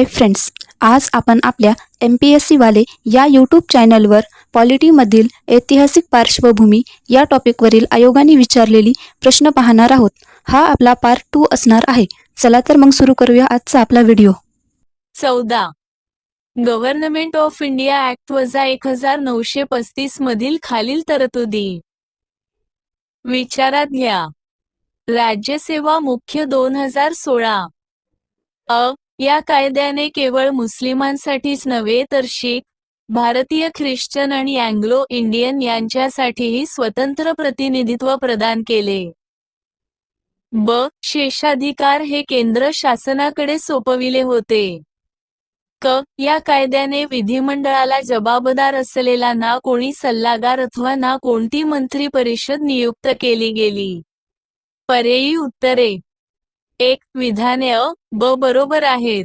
Hi friends आज आपण आपल्या एम पी एस सीवाले या यूट्यूब चॅनलवर पॉलिटीमधील ऐतिहासिक पार्श्वभूमी या टॉपिकवरील आयोगाने विचारलेली प्रश्न पाहणार आहोत. हा आपला पार्ट टू असणार आहे. चला तर मग सुरू करूया आजचा आपला व्हिडिओ चौदा. गव्हर्नमेंट ऑफ इंडिया ऍक्ट वजा एक हजार नऊशे पस्तीस मधील खालील तरतुदी. विचारात घ्या. राज्यसेवा मुख्य दोन हजार सोळा. अ. या कायद्याने केवळ मुस्लिमांसाठीच नव्हे तर शीख भारतीय ख्रिश्चन आणि अँग्लो इंडियन यांच्यासाठीही स्वतंत्र प्रतिनिधित्व प्रदान केले. ब. शेषाधिकार हे केंद्र शासनाकडे सोपविले होते. क. या कायद्याने विधिमंडळाला जबाबदार असलेला ना कोणी सल्लागार अथवा ना कोणती मंत्री परिषद नियुक्त केली गेली. पर्यायी उत्तरे एक विधाने अ ब बरोबर आहेत.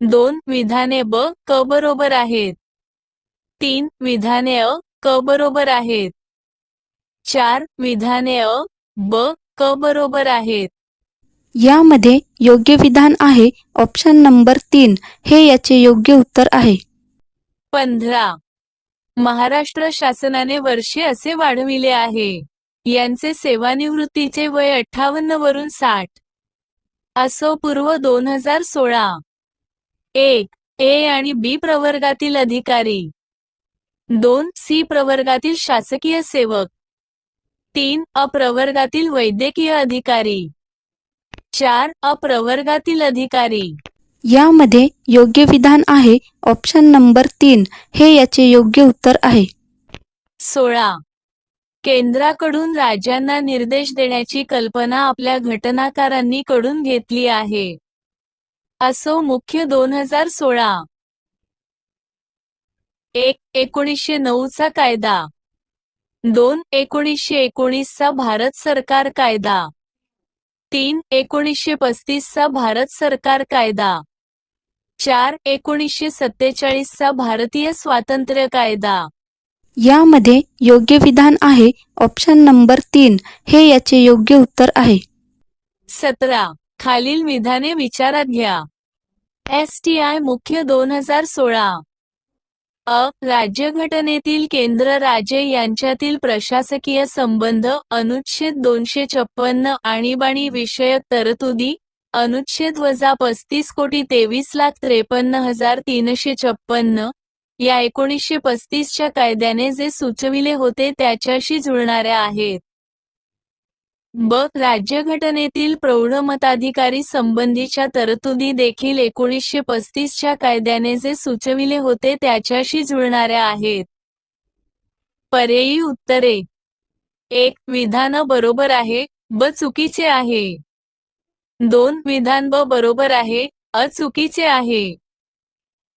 दोन विधाने ब क बरोबर आहेत. तीन विधाने अ क बरोबर आहेत. चार विधाने अ ब क बरोबर आहेत. यामध्ये योग्य विधान आहे ऑप्शन नंबर तीन. हे याचे योग्य उत्तर आहे. पंधरा. महाराष्ट्र शासनाने वर्षे असे वाढविले आहे. यांचे सेवानिवृत्तीचे वय अठ्ठावन्न वरून साठ. असो पूर्व दोन हजार सोळा. एक ए आणि बी प्रवर्गातील अधिकारी. दोन सी प्रवर्गातील शासकीय सेवक. तीन अप्रवर्गातील वैद्यकीय अधिकारी. चार अप्रवर्गातील अधिकारी. यामध्ये योग्य विधान आहे ऑप्शन नंबर तीन. हे याचे योग्य उत्तर आहे. सोळा. केंद्राकडून राज्यांना निर्देश देण्याची कल्पना आपल्या घटनाकारांनी कडून घेतली आहे. असो मुख्य दोन हजार सोळा. एक एकोणीसशे नऊचा कायदा. दोन एकोणीसशे एकोणीसचा भारत सरकार कायदा. तीन एकोणीसशे पस्तीसचा भारत सरकार कायदा. चार एकोणीसशे सत्तेचाळीसचा भारतीय स्वातंत्र्य कायदा. यामध्ये योग्य विधान आहे. ऑप्शन नंबर तीन. हे याचे योग्य उत्तर आहे. सतरा. खालील विधाने विचारात घ्या. एस टी आय मुख्य दोन हजार सोळा. अ. राज्यघटनेतील केंद्र राज्य यांच्यातील प्रशासकीय संबंध अनुच्छेद दोनशे छप्पन्न आणीबाणी विषयक तरतुदी अनुच्छेद वजा पस्तीस कोटी तेवीस लाख त्रेपन्न हजार तीनशे छप्पन्न या एकोणीसशे पस्तीसच्या कायद्याने जे सुचविले होते त्याच्याशी जुळणाऱ्या आहेत. ब. राज्यघटनेतील प्रौढ मताधिकारी संबंधीच्या तरतुदी देखील एकोणीसशे पस्तीसच्या कायद्याने जे सुचविले होते त्याच्याशी जुळणाऱ्या आहेत. पर्यायी उत्तरे. एक. विधान बरोबर आहे ब. चुकीचे आहे. दोन. विधान ब. बरोबर आहे अ. चुकीचे आहे.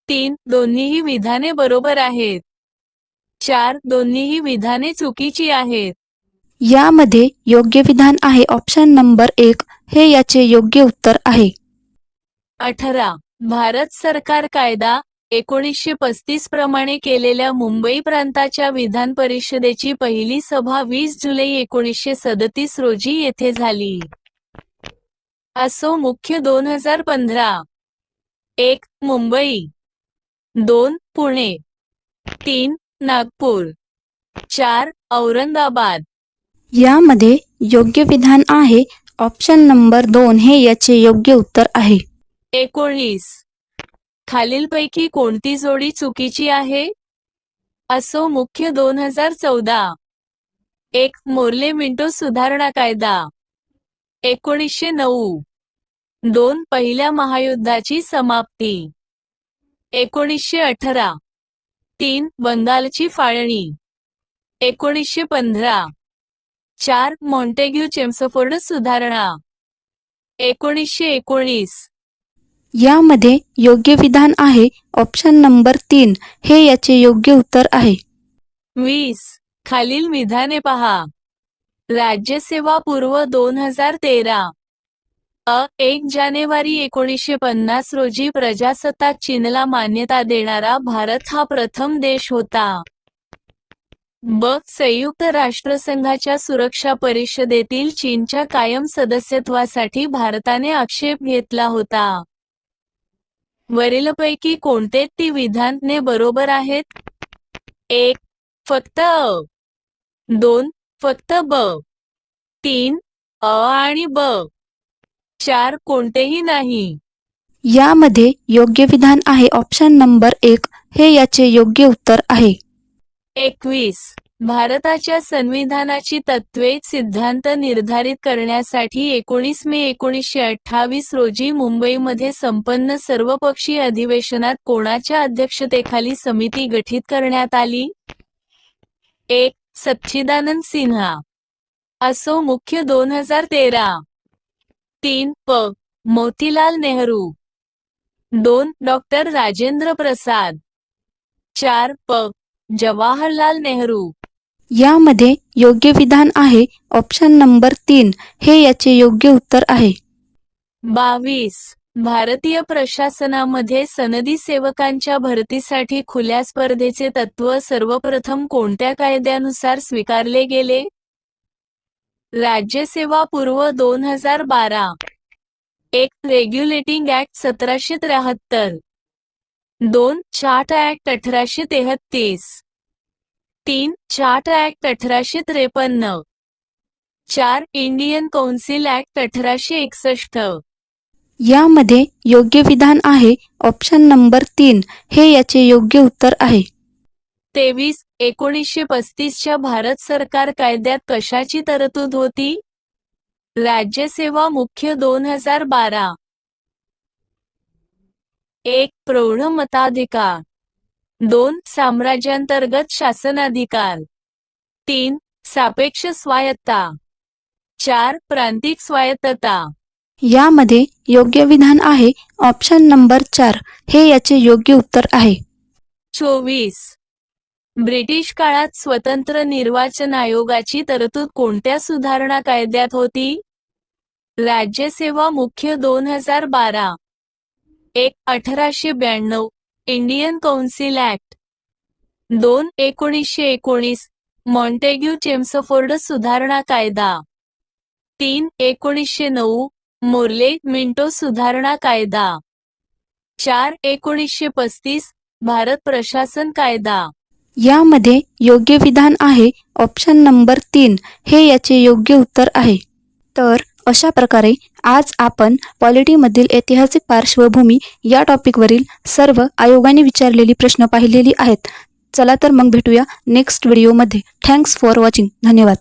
तीन दोन्हीही विधाने बरोबर आहेत. चार दोन्हीही विधाने चुकीची आहेत. यामध्ये योग्य विधान आहे ऑप्शन नंबर एक. हे याचे योग्य उत्तर आहे. अठरा. भारत सरकार कायदा एकोणीसशे पस्तीस प्रमाणे केलेल्या मुंबई प्रांताच्या विधान परिषदेची पहिली सभा वीस जुलै एकोणीसशे सदतीस रोजी येथे झाली. असो मुख्य दोन हजार पंधरा. एक मुंबई. दोन पुणे तीन नागपूर चार औरंगाबाद. यामध्ये योग्य विधान आहे. ऑप्शन नंबर दोन हे याचे योग्य उत्तर आहे. एकोणीस. खालीलपैकी कोणती जोडी चुकीची आहे? असो मुख्य दोन हजार चौदा. एक मोर्ले मिंटो सुधारणा कायदा. एकोणीसशे नऊ. दोन पहिल्या महायुद्धाची समाप्ती. एकोणीसशे अठरा. तीन बंगालची फाळणी. एकोणीसशे पंधरा. चार मॉन्टेग्यू चेम्सफोर्ड सुधारणा. एकोणीसशे एकोणीस. यामध्ये योग्य विधान आहे ऑप्शन नंबर तीन हे याचे योग्य उत्तर आहे. वीस खालील विधाने पहा. राज्यसेवा पूर्व दोन हजार तेरा. अ एक जानेवारी एकोणीसशे पन्नास रोजी प्रजासत्ताक चीनला मान्यता देणारा भारत हा प्रथम देश होता. ब संयुक्त राष्ट्रसंघाच्या सुरक्षा परिषदेतील चीनच्या कायम सदस्यत्वासाठी भारताने आक्षेप घेतला होता. वरीलपैकी कोणते ती विधानने बरोबर आहेत? एक फक्त अ. दोन फक्त ब. तीन अ आणि ब. चार कोणतेही नाही. यामध्ये योग्य विधान आहे. ऑप्शन नंबर एक. हे याचे योग्य उत्तर आहे. एकवीस. भारताच्या संविधानाची तत्त्वे सिद्धांत निर्धारित करण्यासाठी एकोणीस मे एकोणीसशे अठ्ठावीस रोजी मुंबईमध्ये संपन्न सर्वपक्षीय अधिवेशनात कोणाच्या अध्यक्षतेखाली समिती गठीत करण्यात आली? एक. सच्चिदानंद सिन्हा. असो मुख्य दोन हजार तेरा. तीन प. मोतीलाल नेहरू. दोन डॉक्टर राजेंद्र प्रसाद. चार प. जवाहरलाल नेहरू. यामध्ये योग्य विधान आहे ऑप्शन नंबर तीन. हे याचे योग्य उत्तर आहे. बावीस. भारतीय प्रशासनामध्ये सनदी सेवकांच्या भरतीसाठी खुल्या स्पर्धेचे तत्व सर्वप्रथम कोणत्या कायद्यानुसार स्वीकारले गेले? राज्यसेवा पूर्व दोन हजार बारा. एक रेग्युलेटिंग ऍक्ट सतराशे त्र्याहत्तर. दोन चार्ट ऍक्ट अठराशे तेहतीस. तीन चार्ट ऍक्ट अठराशे त्रेपन्न. चार इंडियन कौन्सिल ऍक्ट अठराशे एकसष्ट. यामध्ये योग्य विधान आहे ऑप्शन नंबर तीन. हे याचे योग्य उत्तर आहे. तेवीस एकोणीसशे पस्तीसच्या भारत सरकार कायद्यात कशाची तरतूद होती? राज्यसेवा मुख्य दोन हजार बारा. एक प्रौढ मताधिकार. दोन साम्राज्यांतर्गत शासनाधिकार. तीन सापेक्ष स्वायत्ता चार प्रांतिक स्वायत्तता. यामध्ये योग्य विधान आहे ऑप्शन नंबर चार. हे याचे योग्य उत्तर आहे. चोवीस ब्रिटिश काळात स्वतंत्र निर्वाचन आयोगाची तरतूद कोणत्या सुधारणा कायद्यात होती? राज्यसेवा मुख्य दोन हजार बारा. एक अठराशे ब्याण्णव. इंडियन कौन्सिल ऍक्ट दोन एकोणीसशे एकोणीस. मॉन्टेग्यू चेम्सफोर्ड सुधारणा कायदा. तीन एकोणीसशे नऊ. मोर्ले मिंटो सुधारणा कायदा. चार एकोणीसशे पस्तीस. भारत प्रशासन कायदा. यामध्ये योग्य विधान आहे. ऑप्शन नंबर तीन हे याचे योग्य उत्तर आहे. तर अशा प्रकारे आज आपण पॉलिटीमधील ऐतिहासिक पार्श्वभूमी या टॉपिकवरील सर्व आयोगाने विचारलेली प्रश्न पाहिलेली आहेत. चला तर मग भेटूया नेक्स्ट व्हिडिओमध्ये थँक्स फॉर वॉचिंग धन्यवाद.